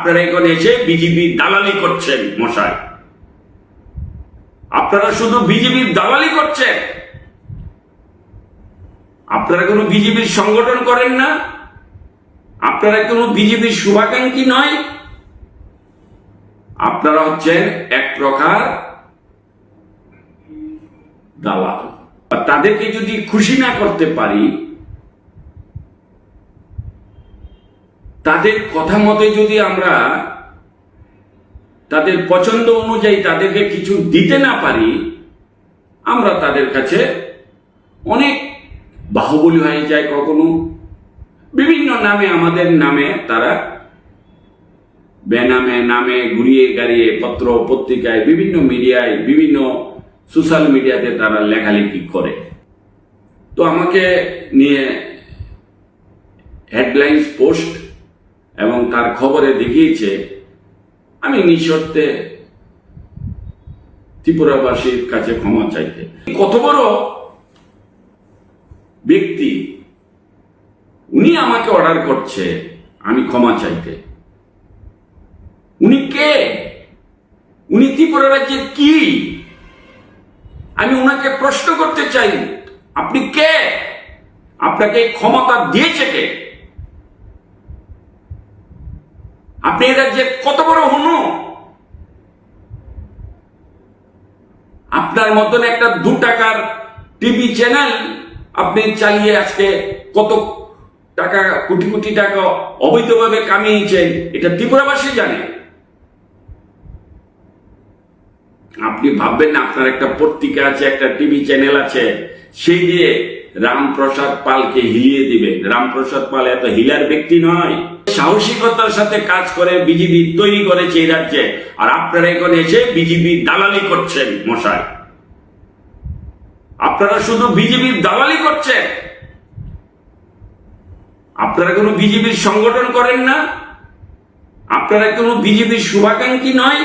আপনারা এখানে এসে বিজেপি দালালি করছেন, মশাই। আপনারা শুধু বিজেপির দালালি করছেন? আপনারা কোনো বিজেপির সংগঠন করেন না? আপনারা কোনো বিজেপির শুভাকাঙ্ক্ষী নয়? আপনারা হচ্ছেন এক প্রকার দালাল। তাদেরকে যদি খুশি না করতে পারি তাদের কথা মতে যদি আমরা তাদের পছন্দ অনুযায়ী তাদেরকে কিছু দিতে না পারি, আমরা তাদের কাছে অনেক বাহুবলী হয়ে যায় কখনো। বিভিন্ন নামে, আমাদের নামে তারা বেনামে, নামে ঘুরিয়ে গাড়িয়ে পত্র পত্রিকায়, বিভিন্ন মিডিয়ায়, বিভিন্ন সোশ্যাল মিডিয়াতে তারা লেখালেখি করে। তো আমাকে নিয়ে হেডলাইন্স পোস্ট এবং তার খবরে দেখিয়েছে, আমি নিঃশর্তে ত্রিপুরাবাসীর কাছে ক্ষমা চাইতে। কত বড় ব্যক্তি, উনি আমাকে অর্ডার করছে, আমি ক্ষমা চাইতে। উনি কে? উনি ত্রিপুরা রাজ্যের কি? আমি ওনাকে প্রশ্ন করতে চাই, আপনি কে? আপনাকে ক্ষমতা দিয়েছে কে? আপনি এ যে কত বড় হনু? আপনার মতন একটা দু টাকার টিভি চ্যানেল আপনি চালিয়ে আজকে কত টাকা, কোটি কোটি টাকা অবৈধভাবে কামিয়েছেন, এটা ত্রিপুরাবাসী জানে। আপনি ভাববেন না, আপনার একটা পত্রিকা আছে, একটা টিভি চ্যানেল আছে, সেই দিয়ে রামপ্রসাদ পালকে হিলিয়ে দিবে রামপ্রসাদ পাল এত হিলার ব্যক্তি নয়। সাহসিকতার সাথে কাজ করে বিজেপি তৈরি করেছে এই রাজ্যে। আর আপনারা এখানে এসে বিজেপি দালালি করছেন মশাই। আপনারা শুধু বিজেপির দালালি করছেন? আপনারা কোনো বিজেপির সংগঠন করেন না? আপনারা কোনো বিজেপির শুভাকাঙ্ক্ষী নয়?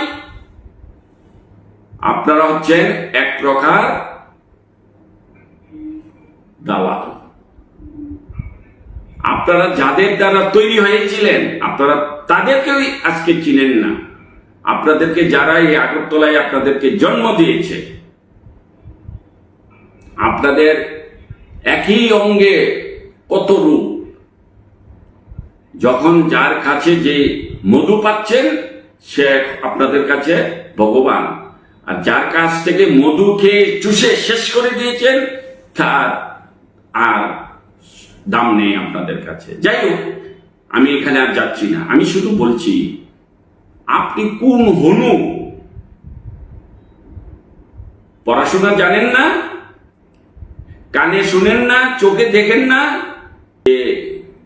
আপনারা হচ্ছেন এক প্রকার দালাল। আপনারা যাদের দ্বারা তৈরি হয়েছিলেন, আপনারা তাদেরকেই আজকে চিনেন না। আপনাদেরকে যারা এই আগরতলায় আপনাদেরকে জন্ম দিয়েছে, আপনাদের একই অঙ্গে কত রূপ। যখন যার কাছে যে মধু পাচ্ছেন, সে আপনাদের কাছে ভগবান। আর যার কাছ থেকে মধু খেয়ে চুষে শেষ করে দিয়েছেন, তার আর দাম নেই আপনাদের কাছে। যাই হোক, আমি এখানে আর যাচ্ছি না। আমি শুধু বলছি, আপনি কোন হনু? পড়াশোনা জানেন না? কানে শুনেন না? চোখে দেখেন না? যে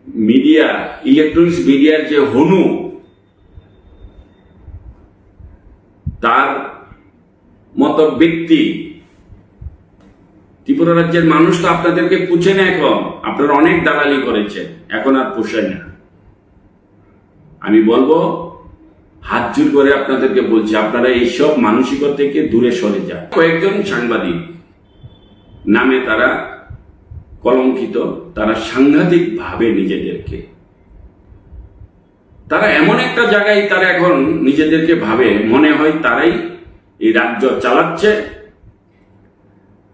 মিডিয়া ইলেকট্রনিক্স মিডিয়ার যে হনু, তার মতো ব্যক্তি ত্রিপুরা রাজ্যের মানুষ তো আপনাদেরকে পুছে না এখন আপনারা অনেক দালালি করেছেন। এখন আর পোষায় না। আমি বলব, হাত জোর করে আপনাদেরকে বলছি, আপনারা এইসব মানসিকতা থেকে দূরে সরে যান। কয়েকজন সাংবাদিক, নামে তারা কলঙ্কিত, তারা সাংঘাতিক ভাবে নিজেদেরকে, তারা এমন একটা জায়গায় তারা এখন নিজেদেরকে ভাবে, মনে হয় তারাই এই রাজ্য চালাচ্ছে।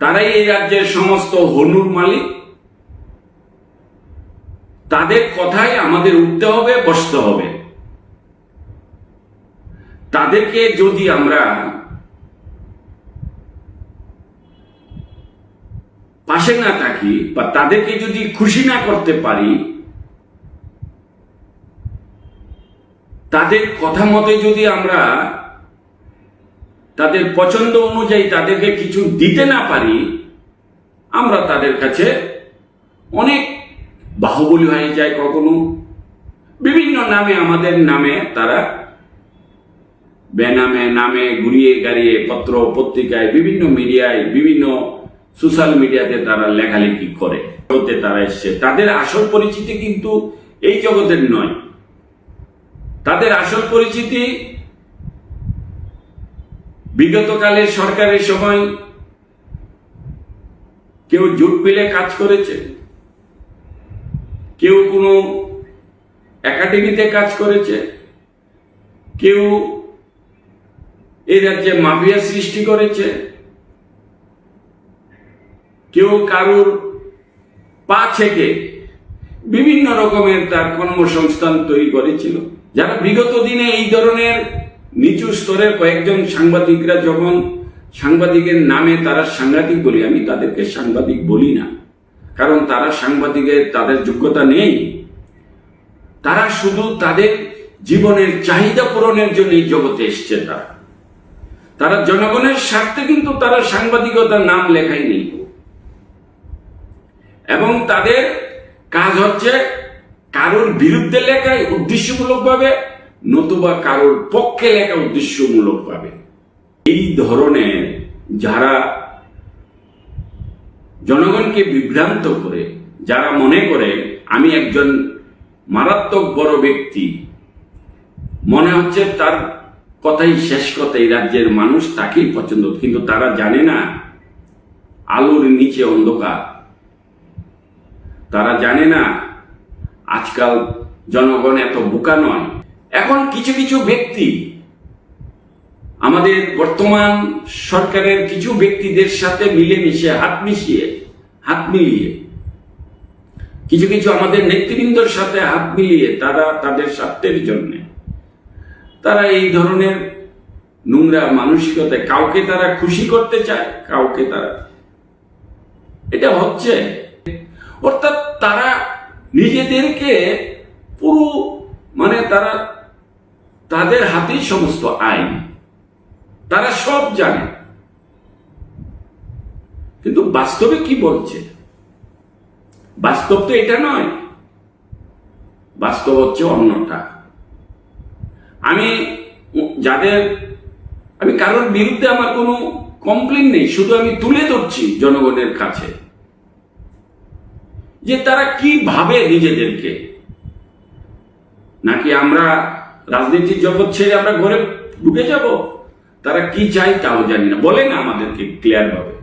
তারাই এই রাজ্যের সমস্ত হনুর মালিক। তাদের কথাই আমাদের উঠতে হবে, বসতে হবে। তাদেরকে যদি আমরা পাশে না থাকি বা তাদেরকে যদি খুশি না করতে পারি, তাদের কথা মতে যদি আমরা তাদের পছন্দ অনুযায়ী তাদেরকে কিছু দিতে না পারি, আমরা তাদের কাছে অনেক বাহুবলী হয়ে যায় কখনো। বিভিন্ন নামে, আমাদের নামে তারা বেনামে, নামে ঘুরিয়ে গাড়িয়ে পত্র পত্রিকায়, বিভিন্ন মিডিয়ায়, বিভিন্ন সোশ্যাল মিডিয়াতে তারা লেখালেখি করে। জগতে তারা এসছে। তাদের আসল পরিচিতি কিন্তু এই জগতের নয়। তাদের আসল পরিচিতি বিগতকালে সরকারের সময় কেউ জুট পেলে কাজ করেছে? কেউ কোনো একাডেমিতে কাজ করেছে? কেউ এই রাজ্যে মাফিয়া সৃষ্টি করেছে? কেউ কারুর পা থেকে বিভিন্ন রকমের তার কর্মসংস্থান তৈরি করেছিল। যারা বিগত দিনে এই ধরনের নিচু স্তরের কয়েকজন সাংবাদিকরা যখন সাংবাদিকের নামে তারা সাংবাদিক বলি, আমি তাদেরকে সাংবাদিক বলি না, কারণ তারা সাংবাদিকের, তাদের যোগ্যতা নেই। তারা শুধু তাদের জীবনের চাহিদা পূরণের জন্য এই জগতে এসছে তারা। তারা জনগণের স্বার্থে কিন্তু তারা সাংবাদিকতার নাম লেখায়নি এবং তাদের কাজ হচ্ছে কারোর বিরুদ্ধে লেখায় উদ্দেশ্যমূলকভাবে নতুবা কারোর পক্ষে লেখা উদ্দেশ্যমূলকভাবে এই ধরনের যারা জনগণকে বিভ্রান্ত করে, যারা মনে করে, আমি একজন মারাত্মক বড় ব্যক্তি মনে হচ্ছে তার কথাই শেষ কথা, এই রাজ্যের মানুষ তাকেই পছন্দ। কিন্তু তারা জানে না, আলোর নিচে অন্ধকার। তারা জানে না, আজকাল জনগণ এত বোকা নয়। এখন কিছু কিছু ব্যক্তি, আমাদের বর্তমান সরকারের কিছু ব্যক্তিদের সাথে মিলেমিশে, হাত মিশিয়ে, হাত মিলিয়ে, কিছু কিছু আমাদের নেতৃবৃন্দর সাথে হাত মিলিয়ে তারা তাদের স্বার্থের জন্য, তারা এই ধরনের নোংরা মানসিকতায় কাউকে তারা খুশি করতে চায়, কাউকে তারা, এটা হচ্ছে, অর্থাৎ তারা নিজেদেরকে পুরো মানে তারা তাদের হাতেই সমস্ত আইন। তারা সব জানে। কিন্তু বাস্তবে কি বলছে? বাস্তব তো এটা নয়। বাস্তব হচ্ছে অন্যটা। আমি যাদের, আমি কারোর বিরুদ্ধে আমার কোনো কমপ্লেন নেই, শুধু আমি তুলে ধরছি জনগণের কাছে। যে তারা কি ভাবে নিজেদেরকে? নাকি আমরা রাজনীতির জগৎ ছেড়ে আমরা ঘরে ঢুকে যাব? তারা কি চাই তাও জানি না। বলে না আমাদেরকে ক্লিয়ার ভাবে।